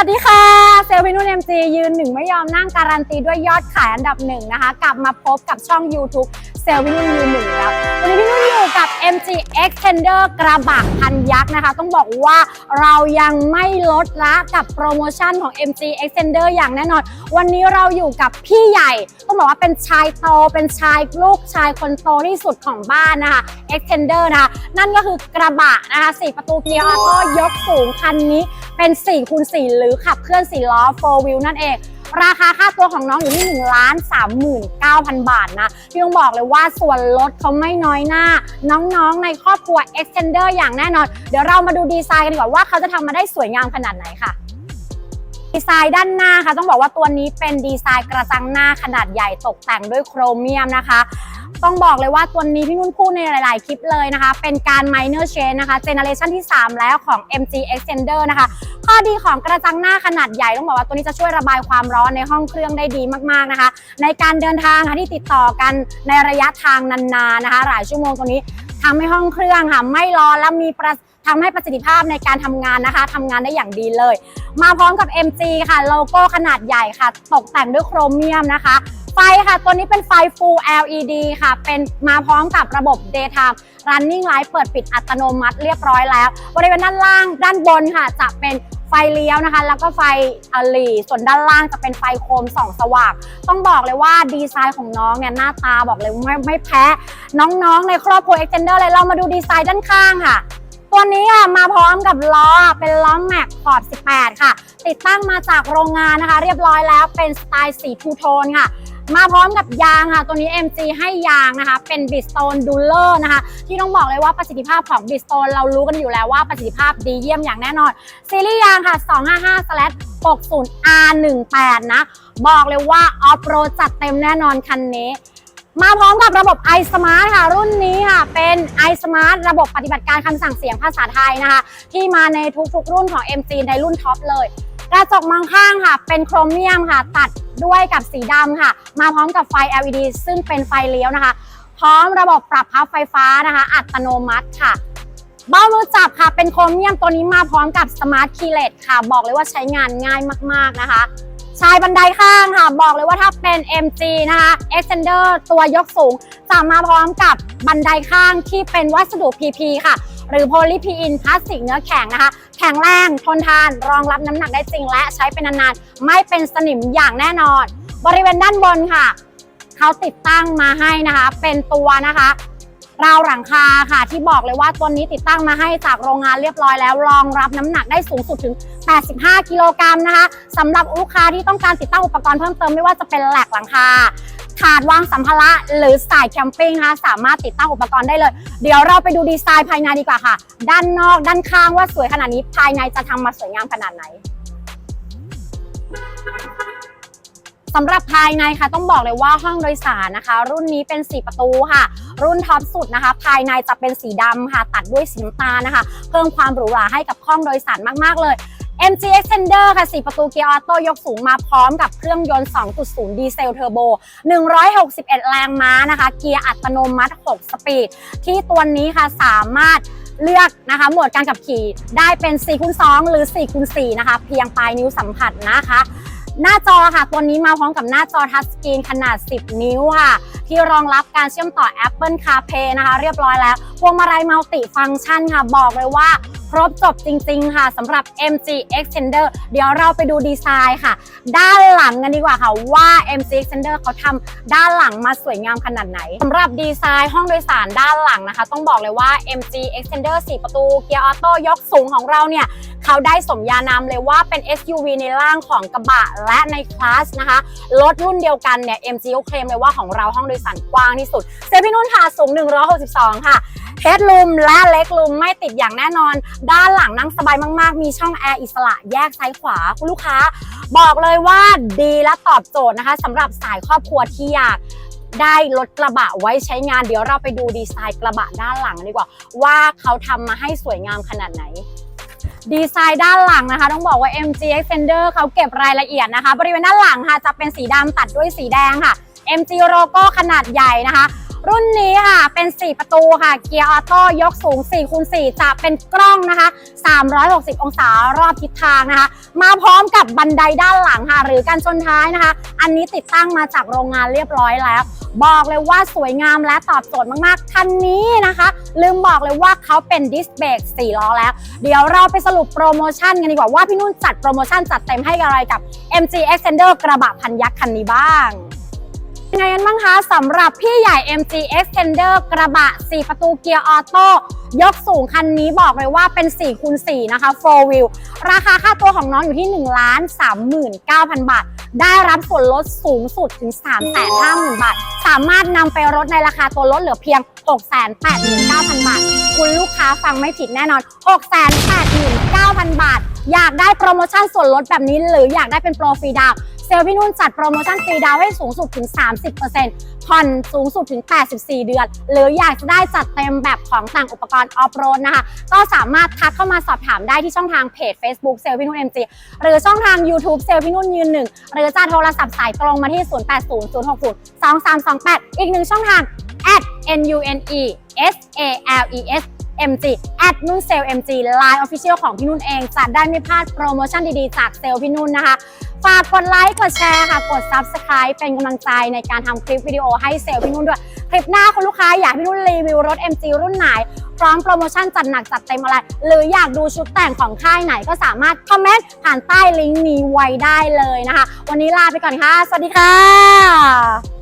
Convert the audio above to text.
วัสดีค่ะ เซลวินุนเอ็มจียืนหนึ่งไม่ยอมนั่งการันตีด้วยยอดขายอันดับหนึ่งนะคะ กลับมาพบกับช่อง YouTube ซลล์พินุ่นยืนหนึ่งแล้ววันนี้พี่นุ่นอยู่กับ MG Extender กระบะพันยักษ์นะคะ ต้องบอกว่าเรายังไม่ลดละกับโปรโมชั่นของ MG Extender อย่างแน่นอน วันนี้เราอยู่กับพี่ใหญ่ ต้องบอกว่าเป็นชายโตเป็นชายลูกชายคนโตที่สุดของบ้านนะคะ Extender นะคะนั่นก็คือกระบะนะคะ4ประตูเกียร์ออโต้ยกสูงคันนี้เป็น4คูณ4หรือขับเคลื่อน4ล้อ 4 wheel นั่นเอง ราคาค่าตัวของน้องอยู่ที่1ล้านสามหมื่นเก้าพันบาทนะพี่ต้องบอกเลยว่าส่วนลดเขาไม่น้อยหน้า น้องๆในครอบครัว Extender อย่างแน่นอน เดี๋ยวเรามาดูดีไซน์กันดีกว่าว่าเขาจะทำมาได้สวยงามขนาดไหนค่ะดีไซน์ด้านหน้าค่ะ ต้องบอกว่าตัวนี้เป็นดีไซน์กระจังหน้าขนาดใหญ่ตกแต่งด้วยโครเมียมนะคะ ต้องบอกเลยว่าตัวนี้พี่นุ่นพูดในหลาย ๆ คลิปเลยนะคะ เป็นการ minor change นะคะเจเนอเรชันที่ 3 แล้วของ MG Extender นะคะ ข้อดีของกระจังหน้าขนาดใหญ่ต้องบอกว่าตัวนี้จะช่วยระบายความร้อนในห้องเครื่องได้ดีมาก ๆ นะคะ ในการเดินทางค่ะที่ติดต่อกันในระยะทางนาน ๆ นะคะ หลายชั่วโมงตัวนี้ทำให้ห้องเครื่องค่ะไม่ร้อนและมีประ ทำให้ประสิทธิภาพในการทำงานนะคะทำงานได้อย่างดีเลย มาพร้อมกับ MG ค่ะโลโก้ขนาดใหญ่ค่ะ ตกแต่งด้วยโครเมียมนะคะไฟค่ะ ตัวนี้เป็นไฟ Full LED ค่ะ เป็นมาพร้อมกับระบบ Daytime Running Light เปิดปิดอัตโนมัติเรียบร้อยแล้ว บริเวณด้านล่างด้านบนค่ะ จะเป็นไฟเลี้ยวนะคะ แล้วก็ไฟอลีส่วนด้านล่างจะเป็นไฟโคมส่องสว่าง ต้องบอกเลยว่าดีไซน์ของน้องเนี่ย หน้าตาบอกเลยไม่ไม่แพ้ น้องๆ ในครอบครัว Extender เลยเรามาดูดีไซน์ด้านข้างค่ะ ตัวนี้ค่ะมาพร้อมกับล้อเป็นล้อแม็กขอบ 18 ค่ะ ติดตั้งมาจากโรงงานนะคะ เรียบร้อยแล้วเป็นสไตล์สีทูโทนค่ะ มาพร้อมกับยางค่ะ ตัวนี้ MG ให้ยางนะคะ เป็นบิสโตนดูเลอร์นะคะ ที่ต้องบอกเลยว่าประสิทธิภาพของบิสโตนเรารู้กันอยู่แล้วว่าประสิทธิภาพดีเยี่ยมอย่างแน่นอน ซีรีส์ยางค่ะ 255/60 R18 นะ บอกเลยว่าออฟโรดจัดเต็มแน่นอนคันนี้ มาพร้อมกับระบบ iSmart ค่ะ รุ่นนี้ค่ะ เป็น iSmart ระบบปฏิบัติการคำสั่งเสียงภาษาไทยนะคะ ที่มาในทุกๆ รุ่นของ MG ในรุ่นท็อปเลย กระจกมองข้างค่ะ เป็นโครเมียมค่ะ ตัดด้วยกับสีดำค่ะ มาพร้อมกับไฟ LED ซึ่งเป็นไฟเลี้ยวนะคะ พร้อมระบบปรับพับไฟฟ้านะคะ อัตโนมัติค่ะเบ้ามือจับค่ะ เป็นโครเมียมตัวนี้มาพร้อมกับสมาร์ทคีย์เลสค่ะ บอกเลยว่าใช้งานง่ายมากๆนะคะ ชายบันไดข้างค่ะ บอกเลยว่าถ้าเป็น MG นะคะ Extender ตัวยกสูงจะมาพร้อมกับบันไดข้างที่เป็นวัสดุ PP ค่ะ หรือโพลีพีอินพลาสติกเนื้อแข็งนะคะ แข็งแรงทนทาน รองรับน้ำหนักได้จริงและใช้เป็นนานๆ ไม่เป็นสนิมอย่างแน่นอน บริเวณด้านบนค่ะ เขาติดตั้งมาให้นะคะ เป็นตัวนะคะราวหลังคาค่ะที่บอกเลยว่าตัวนี้ติดตั้งมาให้จากโรงงานเรียบร้อยแล้วรองรับน้ำหนักได้สูงสุดถึง 85 กิโลกรัมนะคะสำหรับลูกค้าที่ต้องการติดตั้งอุปกรณ์เพิ่มเติมไม่ว่าจะเป็นแหลกหลังคาถาดวางสัมภาระหรือสายแคมปิ้งนะคะสามารถติดตั้งอุปกรณ์ได้เลย เดี๋ยวเราไปดูดีไซน์ภายในดีกว่าค่ะ ด้านนอกด้านข้างว่าสวยขนาดนี้ภายในจะทำมาสวยงามขนาดไหนสำหรับภายในค่ะต้องบอกเลยว่าห้องโดยสารนะคะ รุ่นนี้เป็น4ประตูค่ะ รุ่นท็อปสุดนะคะ ภายในจะเป็นสีดำค่ะ ตัดด้วยสีน้ำตาลนะคะ เพิ่มความหรูหราให้กับห้องโดยสารมากๆเลย MG Extender ค่ะ 4 ประตูเกียร์ออโต้ยกสูงมาพร้อมกับเครื่องยนต์ 2.0 ดีเซลเทอร์โบ 161 แรงม้านะคะ เกียร์อัตโนมัติ 6 สปีด ที่ตัวนี้ค่ะสามารถเลือกนะคะโหมดการขับขี่ได้เป็น4คูณ2หรือ4คูณ4นะคะ เพียงปลายนิ้วสัมผัสนะคะ หน้าจอค่ะ ตัวนี้มาพร้อมกับหน้าจอทัชสกรีนขนาด 10 นิ้วค่ะ ที่รองรับการเชื่อมต่อ Apple CarPlay นะคะ เรียบร้อยแล้วพวงมาลัยมัลติฟังก์ชันค่ะ บอกเลยว่า ครบจบจริง ๆ ค่ะสำหรับ MG Extender เดี๋ยวเราไปดูดีไซน์ค่ะ ด้านหลังกันดีกว่าค่ะ ว่า MG Extender เขาทำด้านหลังมาสวยงามขนาดไหนสำหรับดีไซน์ห้องโดยสารด้านหลังนะคะ ต้องบอกเลยว่า MG Extender 4 ประตูเกียร์ออโต้ยกสูงของเราเนี่ยเขาได้สมญานามเลยว่าเป็น SUV ในร่างของกระบะและในคลาสนะคะรถรุ่นเดียวกันเนี่ย MG เขาเคลมเลยว่าของเราห้องโดยสารกว้างที่สุดเซฟินุ่นค่ะสูง 162 ค่ะ เฮดลูมและเล็กลูมไม่ติดอย่างแน่นอน ด้านหลังนั่งสบายมาก ๆ มีช่องแอร์อิสระแยกซ้ายขวาคุณลูกค้า บอกเลยว่าดีและตอบโจทย์นะคะสำหรับสายครอบครัวที่อยากได้รถกระบะไว้ใช้งานเดี๋ยวเราไปดูดีไซน์กระบะด้านหลังดีกว่า ว่าเขาทำมาให้สวยงามขนาดไหนดีไซน์ด้านหลังนะคะ ต้องบอกว่า MG Extender เขาเก็บรายละเอียดนะคะ บริเวณด้านหลังค่ะจะเป็นสีดำตัดด้วยสีแดงค่ะ MG โลโก้ขนาดใหญ่นะคะ รุ่นนี้ค่ะเป็น 4 ประตูค่ะ เกียร์ออโต้ยกสูง4คูณ4จะเป็นกล้องนะคะ 360 องศารอบทิศทางนะคะ มาพร้อมกับบันไดด้านหลังค่ะ หรือการชนท้ายนะคะ อันนี้ติดตั้งมาจากโรงงานเรียบร้อยแล้ว บอกเลยว่าสวยงามและตอบโจทย์มากๆ คันนี้นะคะ ลืมบอกเลยว่าเขาเป็นดิสเบรก4ล้อแล้ว เดี๋ยวเราไปสรุปโปรโมชั่นกันดีกว่าว่าพี่นุ่นจัดโปรโมชั่นจัดเต็มให้อะไรกับ MG Extender กระบะพันยักษ์คันนี้บ้าง ยังไงกันบ้างคะสำหรับพี่ใหญ่ MG Extender กระบะ 4 ประตูเกียร์ออโต้ยกสูงคันนี้บอกเลยว่าเป็น4คูณ4นะคะ 4 wheel ราคาค่าตัวของน้องอยู่ที่ 1 3 9 0 0 0 บาท ได้รับส่วนลดสูงสุดถึง 3 5 0 0 0 0 บาท สามารถนำไปลดในราคาตัวลดเหลือเพียง 6 8 9 0 0 0 บาท คุณลูกค้าฟังไม่ผิดแน่นอน 6 8 9 0 0 0 บาท อยากได้โปรโมชั่นส่วนลดแบบนี้หรืออยากได้เป็นโปรฟรีดาว เซลพี่นุ่นจัดโปรโมชั่นฟรีดาวให้สูงสุดถึง 30%ผ่อนสูงสุดถึง 84 เดือน หรืออยากจะได้จัดเต็มแบบของต่งอุปกรณ์ออฟโรดนะคะ ก็สามารถทักเข้ามาสอบถามได้ที่ช่องทางเพจ Facebook เซลพี่นุ่น MG หรือช่องทาง YouTube เซลพี่นุ่นยืนหนึ่งหรือจะโทรศัพท์สายตรงมาที่ 0800602328 อีกหนึ่งช่องทาง at nune s a l e s MG แอดนุ่นเซล MG Line Official ของพี่นุ่นเองจะได้ไม่พลาดโปรโมชั่นดีๆ จากเซลพี่นุ่นนะคะ ฝากกดไลค์ กดแชร์ค่ะ กด Subscribe เป็นกำลังใจในการทำคลิปวิดีโอให้เซลล์พี่นุ่นด้วย คลิปหน้าคุณลูกค้าอยากพี่นุ่นรีวิวรถ MG รุ่นไหน พร้อมโปรโมชั่นจัดหนักจัดเต็มอะไร หรืออยากดูชุดแต่งของค่ายไหนก็สามารถคอมเมนต์ผ่านใต้ลิงก์นี้ไว้ได้เลยนะคะ วันนี้ลาไปก่อนค่ะ สวัสดีค่ะ